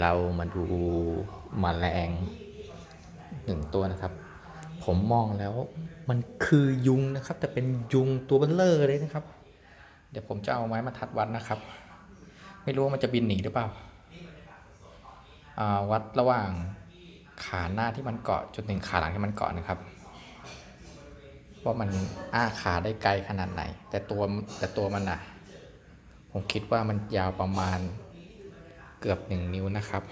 เรามาดูมแมลงหนึ่งตัวนะครับ ผมมองแล้วมันคือยุงนะครับ แต่เป็นยุงตัวเบลเลอร์เลยนะครับ เดี๋ยวผมจะเอาไม้มาทัดวัดนะครับ ไม่รู้ว่ามันจะบินหนีหรือเปล่าอ่าวัดระหว่างขาหน้าที่มันเกาะจนถึงขาหลังที่มันเกาะนะครับ ว่ามันอ้าขาได้ไกลขนาดไหน แต่ตัวแต่ตัวมันอะผมคิดว่ามันยาวประมาณ เกือบหนึ่งนิ้วนะครับ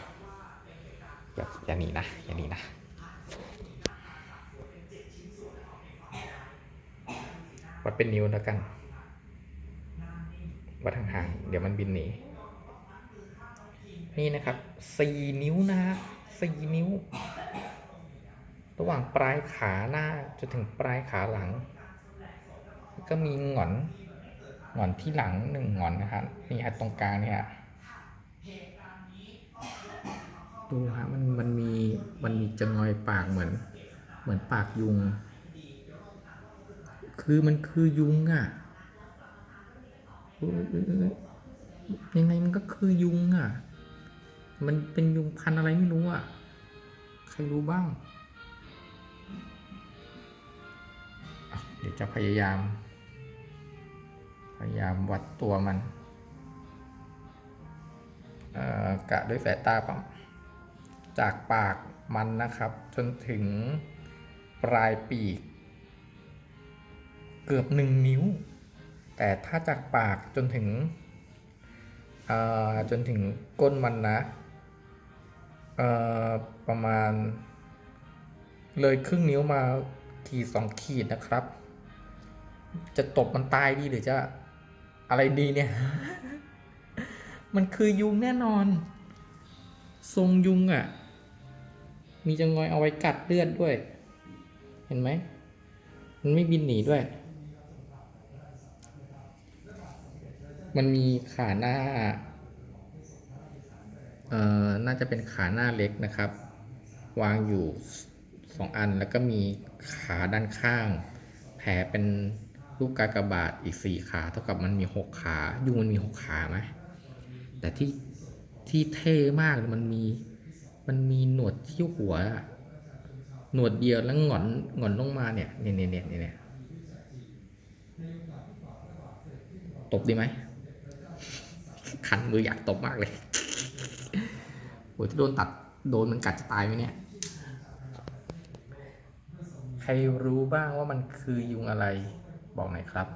อย่าอย่าหนีนะอย่าหนีนะวัดเป็นนิ้วแล้วกันวัดห่างๆเดี๋ยวมันบินหนีนี่นะครับสี่นิ้วนะฮะสี่นิ้ว ระหว่างปลายขาหน้าจนถึงปลายขาหลัง ก็มีหงอนหงอนที่หลังหนึ่งหงอนนะครับนี่ฮะตรงกลางเนี่ย ดูฮะมันมันมีมันมีจะงอยปากเหมือน เหมือนปากยุง คือมันคือยุงอะยังไงมันก็คือยุงอะ มันเป็นยุงพันอะไรไม่รู้อะ ใครรู้บ้าง เดี๋ยวจะพยายาม พยายามวัดตัวมันกะด้วยสายตาปั๊ จากปากมันนะครับ จนถึงปลายปีก เกือบหนึ่งนิ้ว แต่ถ้าจากปากจนถึงจนถึงก้นมันนะประมาณ เลยครึ่งนิ้วมาขีดสองขีดนะครับ จะตบมันตายดีหรือจะอะไรดีเนี่ย มันคือยุงแน่นอน ทรงยุงอะ่ะ มีจงอยเอาไว้กัดเลือดด้วย เห็นไหม มันไม่บินหนีด้วย มันมีขาหน้า เอ่อ น่าจะเป็นขาหน้าเล็กนะครับ วางอยู่สองอันแล้วก็มีขาด้านข้าง แผลเป็นรูปกากบาทอีกสี่ขาเท่ากับมันมีหกขายุงมันมีหกขาไหมแต่ที่ที่เท่มากมันมี มันมีหนวดที่หัว หนวดเดียวแล้วหงอนหงอนลงมาเนี่ยเนี่ยเนี่ยเนี่ยเนี่ยตบดีไหมคันมืออยากตบมากเลยโอ้ยถ้าโดนตัดโดนมันกัดจะตายไหมเนี่ย ใครรู้บ้างว่ามันคือยุงอะไร บอกหน่อยครับ